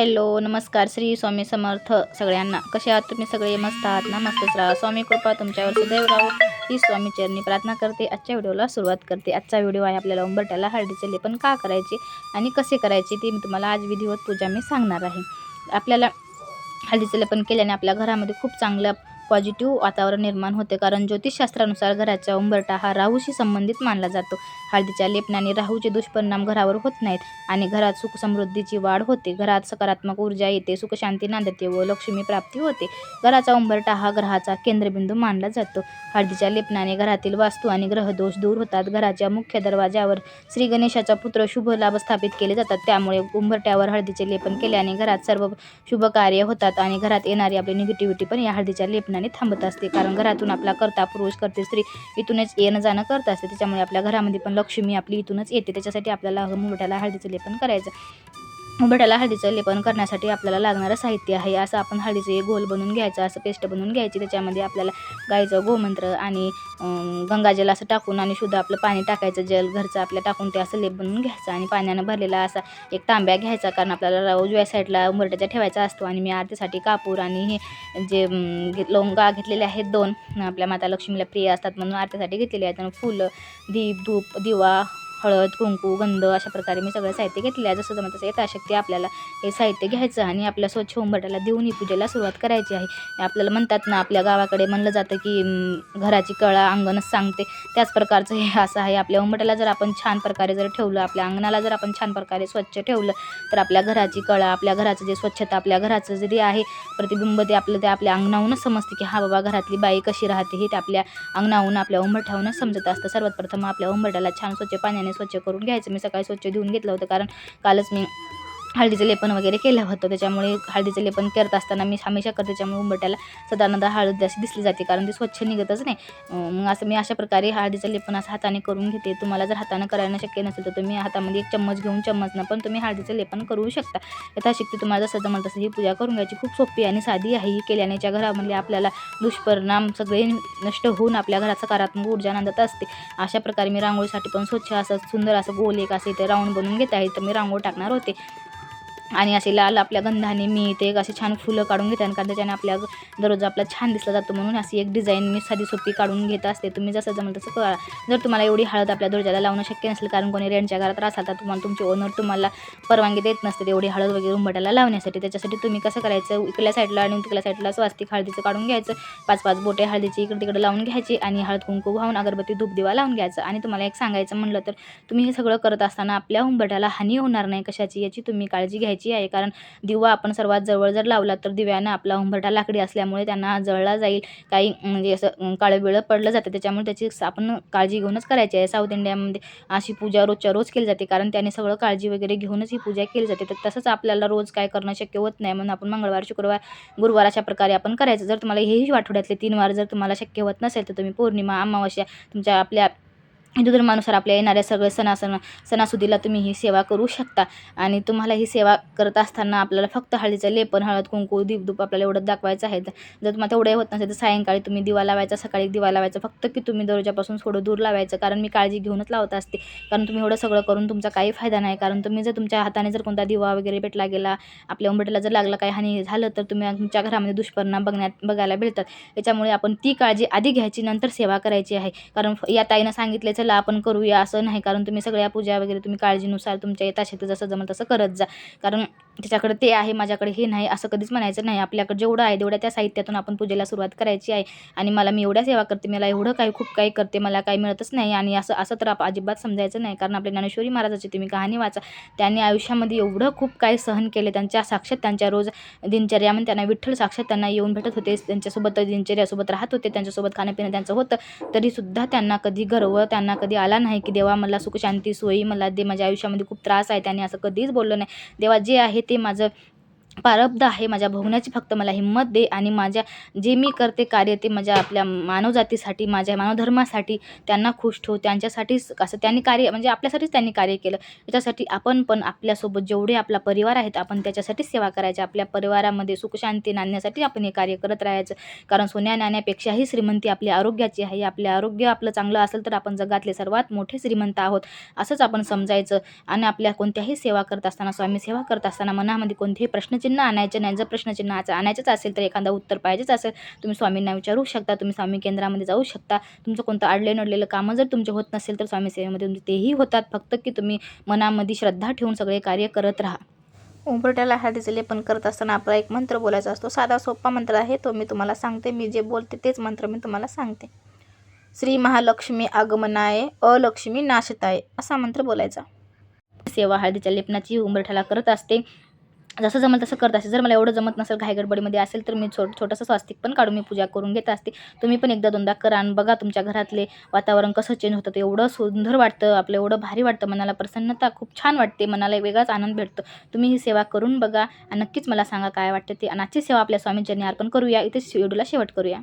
Hello नमस्कार श्री स्वामी समर्थ सगळ्यांना. कसे आहात तुम्ही सगळे? मस्त आहात ना? मस्तच राहा. स्वामी कृपा तुमच्यावर सदैव राहो. ही स्वामी चरणी प्रार्थना करते. आजच्या व्हिडिओला सुरुवात करते. आजचा व्हिडिओ आहे आपल्याला उंबरट्याला हळदीचे लेपन का करायचे आणि कसे करायचे ते मी तुम्हाला आज विधिवत पूजा मी सांगणार आहे. आपल्याला हळदीचे लेपन केल्याने आपल्या घरामध्ये खूप चांगलं पॉझिटिव्ह वातावरण निर्माण होते. कारण ज्योतिषशास्त्रानुसार घराचा उंबरटा हा राहूशी संबंधित मानला जातो. हळदीच्या लेपनाने राहूचे दुष्परिणाम घरावर होत नाहीत आणि घरात सुख समृद्धीची वाढ होते. घरात सकारात्मक ऊर्जा येते सुखशांती नांदते व लक्ष्मी प्राप्ती होते. घराचा उंबरटा हा ग्रहाचा केंद्रबिंदू मानला जातो. हळदीच्या लेपनाने घरातील वास्तू आणि ग्रहदोष दूर होतात. घराच्या मुख्य दरवाजावर श्री गणेशाचा पुत्र शुभ लाभ स्थापित केले जातात. त्यामुळे उंबरट्यावर हळदीचे लेपन केल्याने घरात सर्व शुभ कार्य होतात आणि घरात येणारी आपली निगेटिव्हिटी पण या हळदीच्या ठिकाणी थांबत असते. कारण घरातून आपला करता पुरुष करते स्त्री इथूनच येणं जाणं करत असते. त्याच्यामुळे आपल्या घरामध्ये पण लक्ष्मी आपली इथूनच येते. त्याच्यासाठी आपल्याला मुंबट्याला हळदीचं लेपन करायचं. मुंबट्याला हळदीचं लेपन करण्यासाठी आपल्याला लागणारं साहित्य आहे. असं आपण हळदीचं एक गोल बनवून घ्यायचं असं पेस्ट बनवून घ्यायची. त्याच्यामध्ये आपल्याला गायीचं गोमंत्र आणि गंगाजल असं टाकून आणि शुद्ध आपलं पाणी टाकायचं. जल घरचं आपल्या टाकून ते असं लेप बनवून घ्यायचं आणि पाण्यानं भरलेला असा एक तांब्या घ्यायचा. कारण आपल्याला उजव्या साईडला उंबरट्याच्या ठेवायचा असतो आणि मी आरतीसाठी कापूर आणि हे जे अं, लवंगा घेतलेले आहेत. दोन आपल्या माता लक्ष्मीला प्रिय असतात म्हणून आरतीसाठी घेतलेले आहेत. आणि फुलं दीप धूप दिवा हळद कुंकू गंध अशा प्रकारे मी सगळं साहित्य घेतलं आहे. जसं जमत तसं यथाशक्ती आपल्याला हे साहित्य घ्यायचं आणि आपल्या स्वच्छ उंबरट्याला देऊन ही पूजेला सुरुवात करायची आहे. आपल्याला म्हणतात ना आपल्या गावाकडे म्हणलं जातं की घराची कळा अंगणच सांगते. त्याच प्रकारचं हे असं आहे. आपल्या उंबरट्याला जर आपण छान प्रकारे जर ठेवलं आपल्या अंगणाला जर आपण छान प्रकारे स्वच्छ ठेवलं तर आपल्या घराची कळा आपल्या घराचं जे स्वच्छता आपल्या घराचं जरी आहे प्रतिबिंब ते आपलं ते आपल्या अंगणाहूनच समजते की हा बाबा घरातली बाई कशी राहते हे ते आपल्या अंगणाहून आपल्या उंबरठ्याहूनच समजत असतं. सर्वात प्रथम आपल्या उंबरट्याला छान स्वच्छ पाण्याने स्वच्छ करून घ्यायचं. मी सकाळी स्वच्छ धुवून घेतलं होतं. कारण कालच मी हळदीचं लेपन वगैरे केलं होतं. त्याच्यामुळे हळदीचं लेपन करत असताना मी हमेशा करते त्याच्यामुळे उंबरट्याला साधारणतः हळद अशी दिसली जाते. कारण ती स्वच्छ निघतच नाही. मग असं मी अशा प्रकारे हळदीचं लेपन असं हाताने करून घेते. तुम्हाला जर हातानं करायला शक्य नसेल तर तुम्ही हातामध्ये एक चम्मच घेऊन चम्मचनं पण तुम्ही हळदीचं लेपन करू शकता. यथाशक्ती तुम्हाला जसं जमल तसं ही पूजा करून घ्यायची. खूप सोपी आणि साधी आहे ही केल्यानेच्या घरामध्ये आपल्याला दुष्परिणाम सगळे नष्ट होऊन आपल्या घरात सकारात्मक ऊर्जा आनंदात असते. अशा प्रकारे मी रांगोळीसाठी पण स्वच्छ असं सुंदर असं गोल एक असं इथे राऊंड बनवून घेत. आहे तर मी रांगोळी टाकणार होते. आणि असे लाल आपल्या गंधाने मी ते एक असे छान फुलं काढून घेते आणि कारण त्याच्याने आपल्या दररोज आपला छान दिसला जातो म्हणून अशी एक डिझाईन मी साधी सोपी काढून घेत असते. तुम्ही जसं जमेल तसं करा. जर तुम्हाला एवढी हळद आपल्या दर्जाला लावणं शक्य नसेल कारण कोणी रेंटच्या घरात असाल तर तुम्हाला तुमचे ओनर तुम्हाला परवानगी देत नसते एवढी हळद वगैरे उंबटाला लावण्यासाठी. त्याच्यासाठी तुम्ही कसं करायचं? इकडल्या साईडला आणि तिकडल्या साईडला स्वास्तिक हळदीचं काढून घ्यायचं. पाच पाच बोटे हळदीची इकडे तिकडे लावून घ्यायची आणि हळद कुंकू वाहून अगरबत्ती धूप दिवा लावून घ्यायचं. आणि तुम्हाला एक सांगायचं म्हणलं तर तुम्ही हे सगळं करत असताना आपल्या उंबटाला हानी होणार नाही कशाची याची तुम्ही काळजी घ्यायची. आहे. कारण दिवा आपण सर्वात जवळ जर लावला तर दिव्यानं आपला उंबरठा लाकडी असल्यामुळे त्यांना जळला जाईल. काही म्हणजे असं काळंबिळं पडलं जातं. त्याच्यामुळे त्याची स- आपण काळजी घेऊनच करायची आहे. साऊथ इंडियामध्ये अशी पूजा रोजच्या रोज केली जाते. कारण त्याने सगळं काळजी वगैरे घेऊनच ही पूजा केली जाते. तर तसंच आपल्याला रोज काय करणं शक्य होत नाही. म्हणून आपण मंगळवार शुक्रवार गुरुवार अशा प्रकारे आपण करायचं. जर तुम्हाला हेही आठवड्यातले तीन वार जर तुम्हाला शक्य होत नसेल तर तुम्ही पौर्णिमा अमावस्या तुमच्या आपल्या हिंदू धर्मानुसार आपल्या येणाऱ्या सगळे सणासण सणासुदीला तुम्ही ही सेवा करू शकता. आणि तुम्हाला ही सेवा करत असताना आपल्याला फक्त हळदीचं लेपन हळद कुंकू दीपधूप आपल्याला एवढं दाखवायचं आहे. तर जर तुम्हाला तेवढे होत नसेल तर सायंकाळी तुम्ही दिवा लावायचा सकाळी दिवा लावायचा फक्त की तुम्ही दरवाजापासून थोडं दूर लावायचं. कारण मी काळजी घेऊनच लावत असते. कारण तुम्ही एवढं सगळं करून तुमचा काही फायदा नाही. कारण तुम्ही जर तुमच्या हाताने जर कोणता दिवा वगैरे पेटला गेला आपल्या उंबरट्याला जर लागला काही हानी झालं तर तुम्ही तुमच्या घरामध्ये दुष्परिणाम बघण्यात बघायला भेटतात. त्याच्यामुळे आपण ती काळजी आधी घ्यायची नंतर सेवा करायची आहे. कारण या ताईनं सांगितल्याचं चला आपण करूया असं नाही. कारण तुम्ही सगळ्या पूजा वगैरे तुम्ही काळजीनुसार तुमच्या यथाशक्ती जसं जमल तसं करत जा. कारण त्याच्याकडे ते आहे माझ्याकडे हे नाही असं कधीच म्हणायचं नाही. आपल्याकडे जेवढं आहे तेवढ्या त्या साहित्यातून आपण पूजेला सुरुवात करायची आहे. आणि मला मी एवढ्या सेवा करते मला एवढं काही खूप काही करते मला काही मिळतच नाही. आणि असं असं तर आप अजिबात समजायचं नाही. कारण आपल्या ज्ञानेश्वरी महाराजाची तुम्ही कहाणी वाचा. त्यांनी आयुष्यामध्ये एवढं खूप काही सहन केले. त्यांच्या साक्षात त्यांच्या रोज दिनचर्यामध्ये त्यांना विठ्ठल साक्षात त्यांना येऊन भेटत होते. त्यांच्यासोबत दिनचर्यासोबत राहत होते. त्यांच्यासोबत खाणंपिणं त्यांचं होतं. तरीसुद्धा त्यांना कधी गर्व त्यांना कधी आला नाही की देवा मला सुखशांती सोयी मला दे माझ्या आयुष्यामध्ये खूप त्रास आहे. त्यांनी असं कधीच बोललं नाही. देवा जे आहे ते माझं प्रारब्ध आहे माझ्या भोगण्याची फक्त मला हिंमत दे आणि माझ्या जे मी करते कार्य ते माझ्या आपल्या मानवजातीसाठी माझ्या मानवधर्मासाठी त्यांना खुश ठेवू त्यांच्यासाठीच असं त्यांनी कार्य म्हणजे आपल्यासाठीच त्यांनी कार्य केलं. याच्यासाठी आपण पण आपल्यासोबत जेवढे आपला परिवार आहेत आपण त्याच्यासाठीच सेवा करायची आपल्या परिवारामध्ये सुखशांती नाणण्यासाठी आपण हे कार्य करत राहायचं. कारण सोन्या नाण्यापेक्षाही श्रीमंती आपल्या आरोग्याची आहे. आपले आरोग्य आपलं चांगलं असेल तर आपण जगातले सर्वात मोठे श्रीमंत आहोत असंच आपण समजायचं. आणि आपल्या कोणत्याही सेवा करत असताना स्वामी सेवा करत असताना मनामध्ये कोणतेही प्रश्नचिन्ह आणायचं नाही. जर प्रश्नचिन्ह आणायचंच असेल तर एखादा उत्तर पाहिजेच असेल तुम्ही स्वामींना विचारू शकता तुम्ही स्वामी केंद्रामध्ये जाऊ शकता. तुमचं कोणतं अडले नडलेलं कामं जर तुमचे होत नसेल तर स्वामी सेवेमध्ये तुमचे तेही होतात. फक्त की तुम्ही मनामध्ये श्रद्धा ठेवून सगळे कार्य करत राहा. उंबरट्याला हळदीचे लेपन करत असताना आपला एक मंत्र बोलायचा असतो. साधा सोपा मंत्र आहे तो मी तुम्हाला सांगते. मी जे बोलते तेच मंत्र मी तुम्हाला सांगते. श्री महालक्ष्मी आगमनाय अलक्ष्मी नाशताय असा मंत्र बोलायचा. सेवा हळदीच्या लेपनाची उंबरठ्याला करत असते. जसं जमेल तसं करत असेल जर मला एवढं जमत नसेल घाई गडबडीमध्ये असेल तर मी छोट छोटंसं स्वास्तिक पण काढून मी पूजा करून घेत असते. तुम्ही पण एकदा दोनदा करा आणि बघा तुमच्या घरातले वातावरण कसं चेंज होतं. ते एवढं सुंदर वाटतं आपलं एवढं भारी वाटतं मनाला प्रसन्नता खूप छान वाटते मनाला वेगळाच आनंद भेटतो. तुम्ही ही सेवा करून बघा आणि नक्कीच मला सांगा काय वाटतं ते. आणि आजची सेवा आपल्या स्वामींच्या अर्पण करूया. इथे व्हिडिओला शेवट करूया.